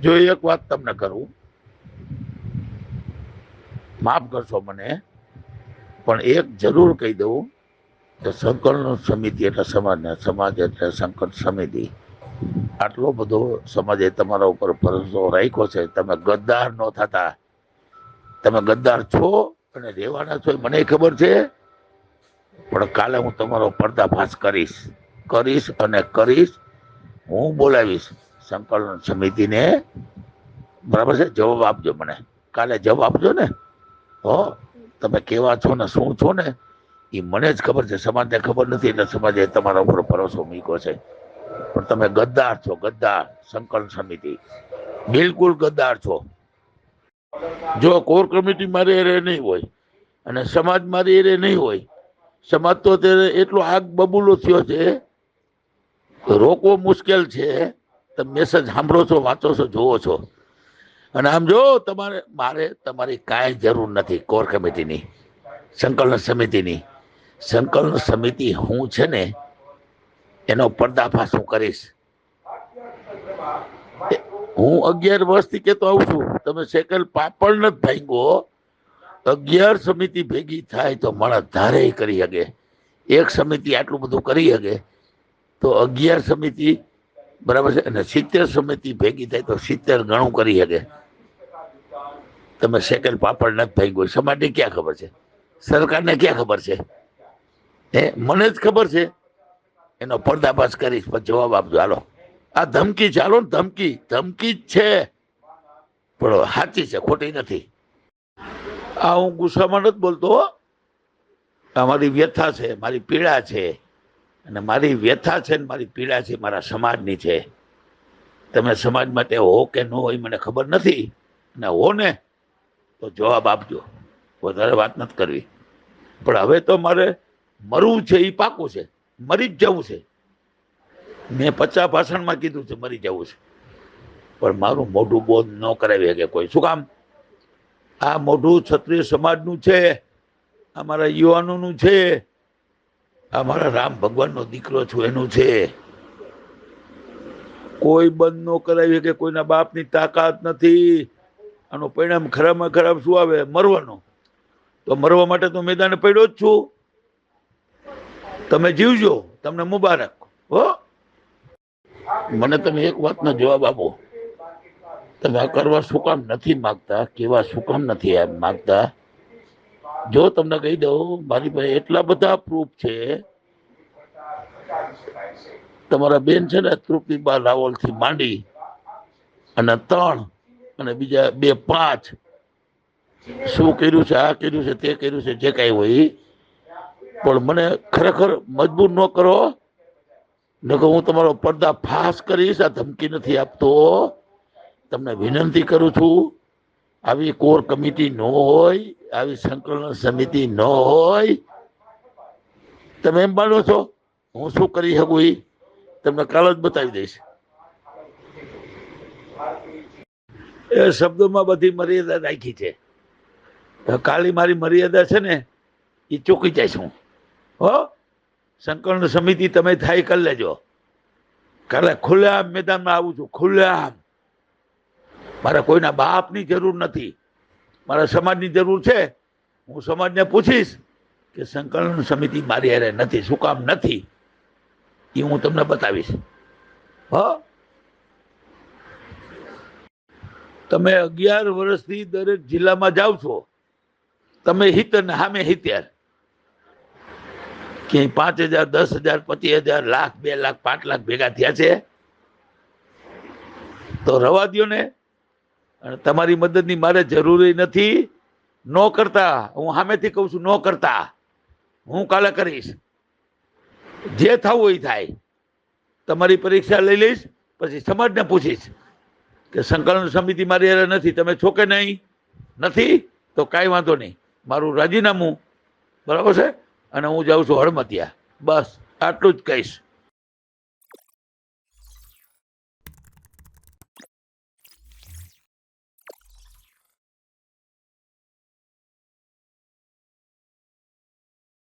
જો એક વાત તમને કરું, માફ કરશો મને, પણ એક જરૂર કહી દઉં કે સંકલન સમિતિ એટલે સમાજને સમાજ એટલે સંકટ સમિતિ. આટલો બધો સમાજે તમારા ઉપર ભરોસો રાખ્યો છે. તમે ગદ્દાર ન થતા. તમે ગદ્દાર છો અને રહેવાના છો મને ખબર છે. પણ કાલે હું તમારો પર્દાફાશ કરીશ. કરીશ અને કરીશ. હું બોલાવીશ. સંકલન સમિતિને બરાબર છે? જવાબ આપજો મને. કાલે જવાબ આપજો ને. હો, તમે કેવા છો ને, શું છો ને, એ મને જ ખબર છે. સમાજને ખબર નથી એટલે સમાજે તમારા ઉપર ભરોસો મૂક્યો છે. પણ તમે ગદ્દાર છો, ગદ્દાર સંકલન સમિતિ. બિલકુલ ગદ્દાર છો. જો કોર કમિટી મારી એરે નહીં હોય અને સમાજ મારી એરે નહીં હોય, સમાજ તો અત્યારે એટલો આગ બબૂલો થયો છે, રોકવો મુશ્કેલ છે. તમે મેસેજ સાંભળો છો, વાંચો છો જોવો છો. અને આમ જો, તમારે, મારે તમારી કાંઈ જરૂર નથી, કોર કમિટીની, સંકલન સમિતિની. સંકલન સમિતિ હું છે ને, એનો પર્દાફાશ હું કરીશ. હું અગિયાર વર્ષથી કહેતો આવું છું, તમે સેકલ પાપડ નથી ભાંગો અગિયાર સમિતિ ભેગી થાય તો માણસ ધારે કરી શકે એક સમિતિ આટલું બધું કરી શકે તો અગિયાર સમિતિ બરાબર છે? અને સિત્તેર સમિતિ ભેગી થાય તો સિત્તેર ગણું કરી શકે. તમે સેકન્ડ પાપડ નથી ભાંગ્યો સમાજને ક્યાં ખબર છે? સરકારને ક્યાં ખબર છે? હે? મને જ ખબર છે. એનો પર્દાફાશ કરીશ, પણ જવાબ આપજો. હાલો. આ ધમકી ચાલો ને, ધમકી. ધમકી જ છે. પણ સાચી છે, ખોટી નથી. આ હું ગુસ્સામાં નથી બોલતો. આ મારી વ્યથા છે, મારી પીડા છે. અને મારી વ્યથા છે ને મારી પીડા છે, મારા સમાજની છે. તમે સમાજ માટે હો કે ન હોય મને ખબર નથી. અને હો ને, તો જવાબ આપજો. વધારે વાત નથી કરવી. પણ હવે તો મારે મરવું છે એ પાકું છે. મરી જ જવું છે. મેં પચાસ ભાષણમાં કીધું છે, મરી જવું છે. પણ મારું મોઢું બોધ ન કરાવી શકે કોઈ. શું કામ? આ મોઢું ક્ષત્રિય સમાજનું છે અમારા યુવાનોનું છે. અમારા રામ ભગવાનનો દીકરો છું, એનું છે. કોઈ બંધ ન કરાવી કે કોઈના બાપની તાકાત નથી. આનું પરિણામ ખરાબમાં ખરાબ શું આવે? મરવાનું. તો મરવા માટે તો મેદાને પડ્યો જ છું. તમે જીવજો, તમને મુબારક. હો? મને તમે એક વાતનો જવાબ આપો. તમે આ કરવા શું કામ નથી માગતા? કેવા શું કામ નથી માગતા? જો તમને કહી દઉં, મારી પાસે એટલા બધા પ્રૂફ છે. તમારા બેન છે ને તૃપ્તિબા રાવલથી માંડી અને ત્રણ અને બીજા બે પાંચ. શું કર્યું છે, આ કર્યું છે, તે કર્યું છે, જે કાંઈ હોય. પણ મને ખરેખર મજબૂર ન કરો. નકર હું તમારો પડદા ફાસ કરીશ, આ ધમકી નથી આપતો. તમને વિનંતી કરું છું. આવી કોર કમિટી ન હોય, આવી સંકલન સમિતિ ન હોય, તમે એમ માનો છો? હું શું કરી શકું એ તમને કાલ જ બતાવી દઈશ. એ શબ્દોમાં બધી મર્યાદા રાખી છે. કાલી મારી મર્યાદા છે ને એ ચોકી જાય છું હો. સંકલન સમિતિ તમે થાય કરી લેજો. કાલે ખુલ્લેઆમ મેદાનમાં આવું છું ખુલ્લેઆમ મારે કોઈના બાપની જરૂર નથી. મારા સમાજની જરૂર છે. હું સમાજને પૂછીશ કે સંકલન સમિતિ મારી હારે નથી, શું કામ નથી? એ હું તમને બતાવીશ. હ? તમે અગિયાર વર્ષથી દરેક જિલ્લામાં જાઓ છો. તમે હિત ને સામે હિત્યાર. ક્યાંય પાંચ હજાર, દસ હજાર, પચીસ હજાર, લાખ, બે લાખ, પાંચ લાખ ભેગા થયા છે? તો રવા દો ને અને તમારી મદદની મારે જરૂરી નથી. ન કરતા. હું સામેથી કહું છું, ન કરતા. હું કાલે કરીશ. જે થવું એ થાય. તમારી પરીક્ષા લઈ લઈશ, પછી સમાજને પૂછીશ કે સંકલન સમિતિ મારી હારે નથી. તમે છો કે નહીં? નથી? તો કાંઈ વાંધો નહીં. મારું રાજીનામું બરાબર છે? અને હું જાઉં છું હળમતિયા. બસ, આટલું જ કહીશ.